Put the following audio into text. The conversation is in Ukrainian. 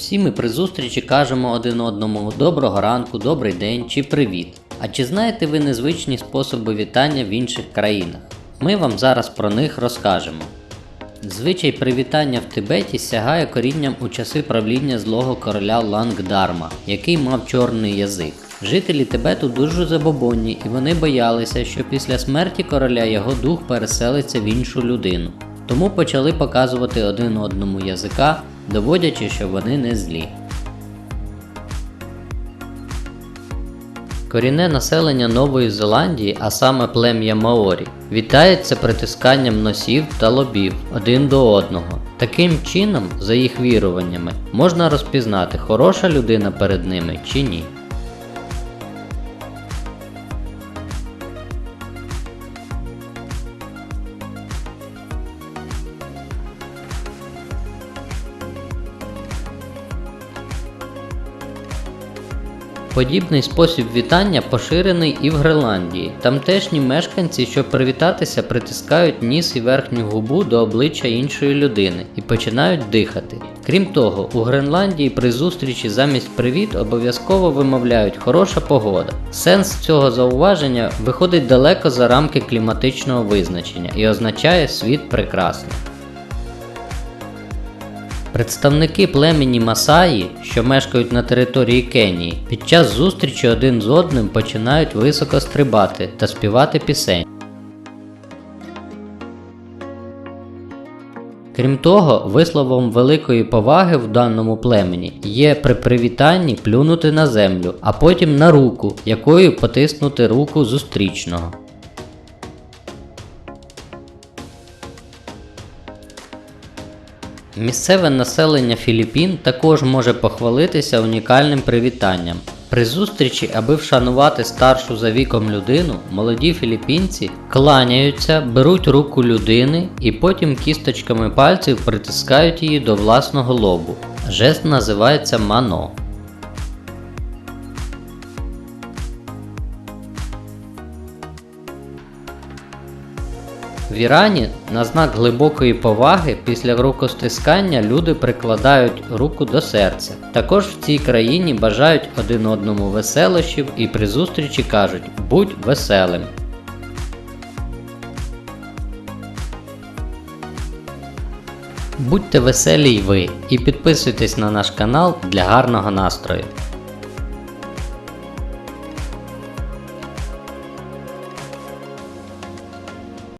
Всі ми при зустрічі кажемо один одному доброго ранку, добрий день чи привіт. А чи знаєте ви незвичні способи вітання в інших країнах? Ми вам зараз про них розкажемо. Звичай привітання в Тибеті сягає корінням у часи правління злого короля Лангдарма, який мав чорний язик. Жителі Тибету дуже забобонні, і вони боялися, що після смерті короля його дух переселиться в іншу людину. Тому почали показувати один одному язика, доводячи, що вони не злі. Корінне населення Нової Зеландії, а саме плем'я Маорі, вітається притисканням носів та лобів один до одного. Таким чином, за їх віруваннями, можна розпізнати, хороша людина перед ними чи ні. Подібний спосіб вітання поширений і в Гренландії. Тамтешні мешканці, щоб привітатися, притискають ніс і верхню губу до обличчя іншої людини і починають дихати. Крім того, у Гренландії при зустрічі замість привіт обов'язково вимовляють хороша погода. Сенс цього зауваження виходить далеко за рамки кліматичного визначення і означає світ прекрасний. Представники племені Масаї, що мешкають на території Кенії, під час зустрічі один з одним починають високо стрибати та співати пісень. Крім того, висловом великої поваги в даному племені є при привітанні плюнути на землю, а потім на руку, якою потиснути руку зустрічного. Місцеве населення Філіппін також може похвалитися унікальним привітанням. При зустрічі, аби вшанувати старшу за віком людину, молоді філіппінці кланяються, беруть руку людини і потім кісточками пальців притискають її до власного лобу. Жест називається мано. В Ірані на знак глибокої поваги після рукостискання люди прикладають руку до серця. Також в цій країні бажають один одному веселощів і при зустрічі кажуть будь веселим. Будьте веселі й ви і підписуйтесь на наш канал для гарного настрою.